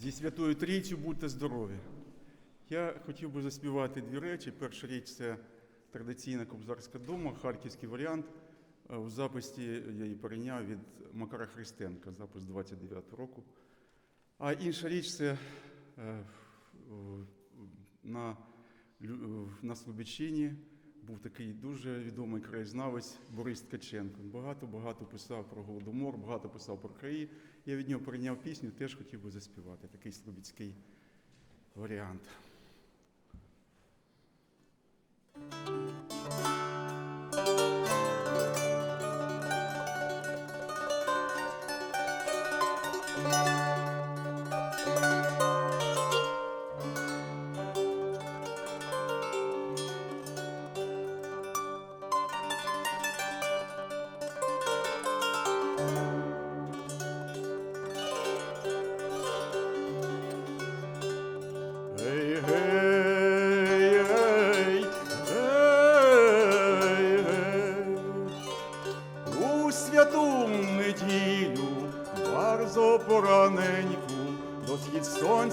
Зі Святою Трійцю будьте здорові. Я хотів би заспівати дві речі. Перша річ це традиційна кобзарська дома, харківський варіант. Е, У записі я її перейняв від Макара Христенка, запис 29 року. А інша річ це е, на, на Слобідщині був такий дуже відомий краєзнавець Борис Ткаченко. Багато-багато писав про Голодомор, багато писав про краї. Я від нього прийняв пісню, теж хотів би заспівати такий слобідський варіант.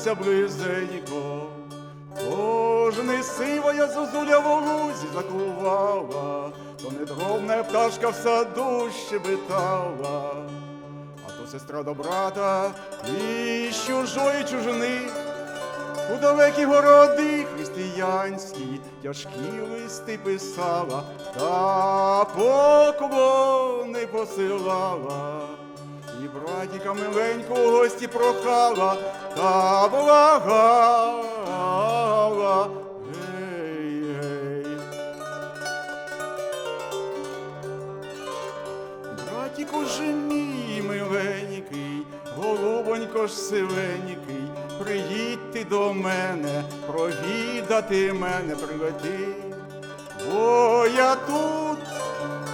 Сонця близенько. Кожний сивая зозуля в лузі закувала, то недробна пташка в саду щебетала. А то сестра до брата із чужої чужини у далекі городи християнські тяжкі листи писала, та поклони посилала, і братіка миленьку в гості прохала, та благала. Гей, гей. Братіку ж мій миленький, голубонько ж сивенький, приїдь ти до мене, провідати мене прилети. Бо я тут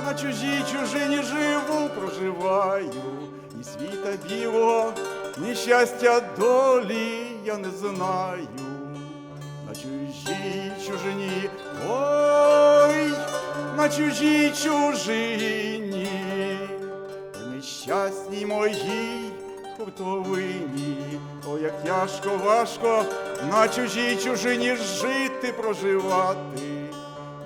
на чужій чужині живу, проживаю, світа білого, ні щастя долі я не знаю. На чужій чужині, ой, на чужій чужині, при нещасній моїй хуртовині, ой, як тяжко, важко на чужій чужині жити, проживати,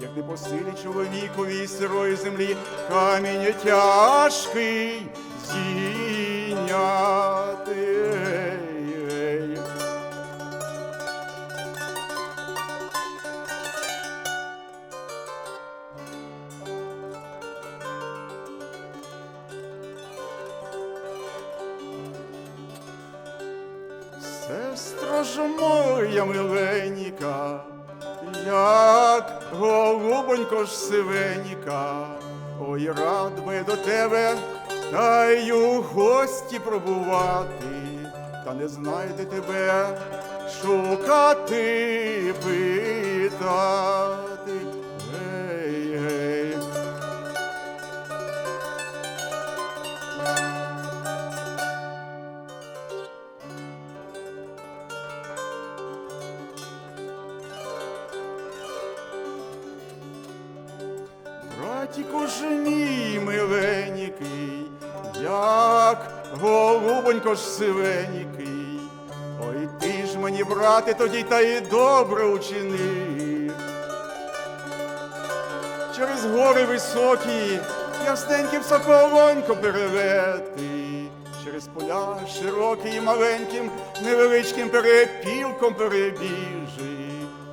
як не по силі чоловікові сирої землі камінь тяжкий Ей, ей. Ж моя миленька, як голубонько ж сивенька, ой, рад би до тебе, та у гості пробувати, та не знайде тебе шукати, питати. Гей, гей. Братіку ж мій миленький, як голубонько ж сивенький, ой ти ж мені, брате, тоді та й добре учини. Через гори високі, ясненьким соколонько перевети, через поля широкі і маленьким, невеличким перепілком перебіжи,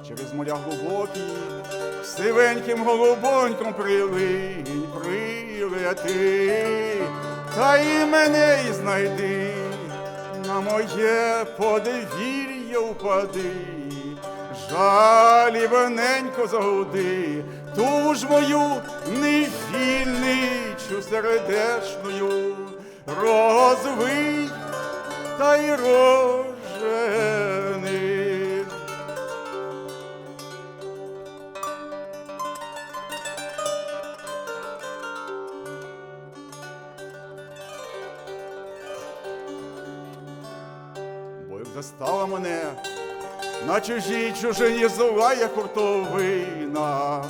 через моря глибокі, сивеньким голубоньком прилинь, прилети, та й мене і знайди, на моє подвір'я впади, жалібненько загуди, ту ж мою невільничу сердешною розвий та й рожени. Бо застала мене на чужій чужині злая хуртовина.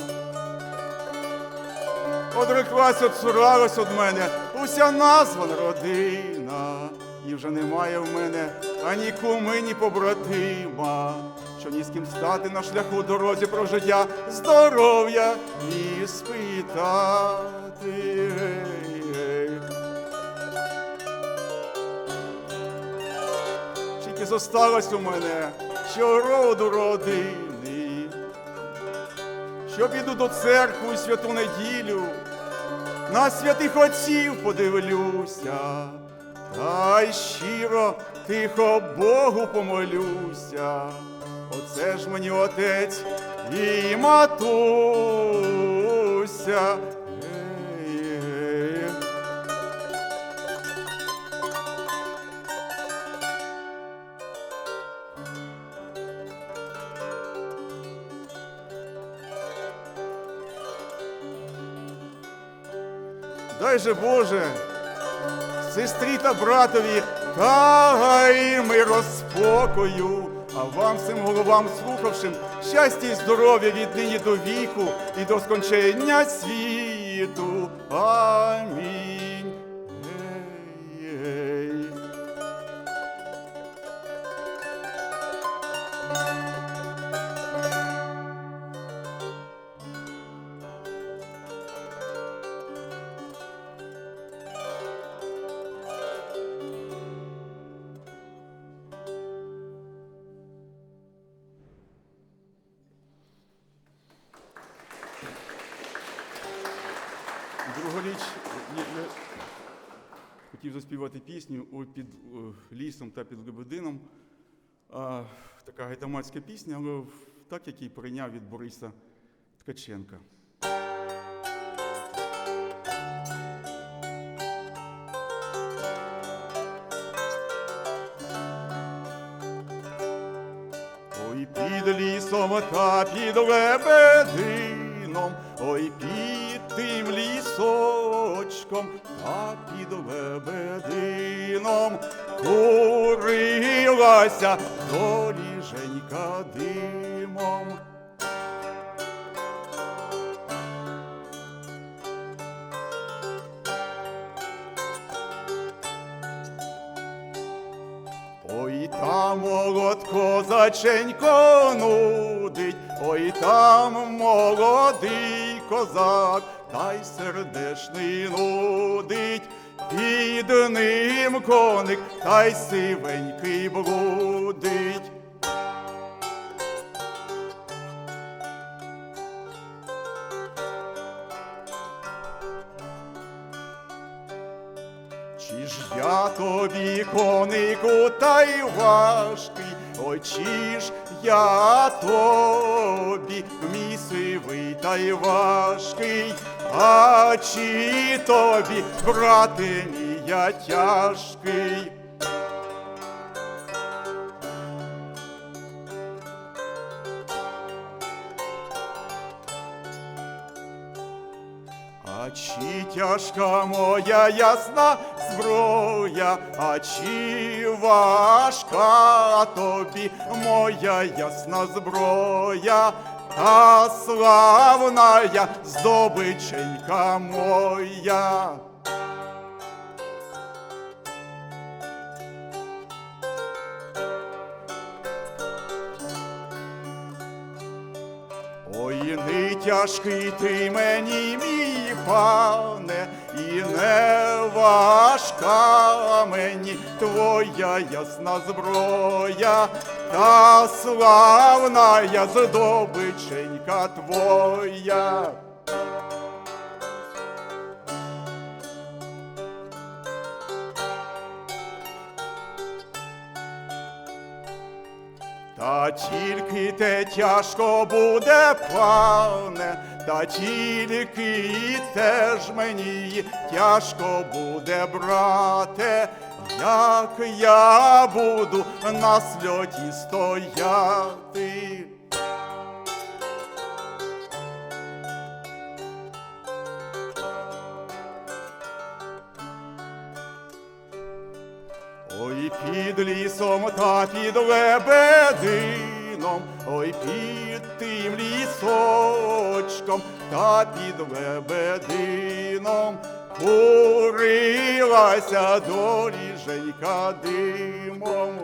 Одреклась, отсуралась од мене уся названа родина, і вже немає в мене ані куми, ні побратима, що ні з ким стати на шляху дорозі про життя, здоров'я і спитати. Тільки зосталось у мене, що роду родини, що піду до церкви у святу неділю, на святих отців подивлюся, та й щиро тихо Богу помолюся. Оце ж мені отець і матуся. Дай же Боже, сестрі та братові, та й миру спокою, а вам всім головам слухавшим щастя і здоров'я від нині до віку і до скончення світу. Я, хотів заспівати пісню «Ой під е, лісом та під Лебедином. Така гайтамацька пісня, але так, як її прийняв від Бориса Ткаченка. Ой, під лісом та під лебедином, ой, під лісочком, та під лебедином курилася доліженька димом. Ой, там молод козаченько нудить, ой, там молодий козак, та й сердешний нудить, під ним коник, та й сивенький блудить. Чи ж я тобі, конику, та й важкий, чи ж я тобі, мій сивий та й важкий, а чи тобі, брате мій, я тяжкий? А чи тяжка моя ясна зброя, а чи важка тобі моя ясна зброя, та славна я здобиченька моя. Ой, не тяжкий ти мені, мій пане, і не важка мені твоя ясна зброя, та славна я здобиченька твоя. Та тільки те тяжко буде, пане, та тільки і теж мені тяжко буде, брате, як я буду на сльоті стояти. Ой, під лісом та під лебедином, ой, під тим лісочком та під лебедином курилася доріженька димом,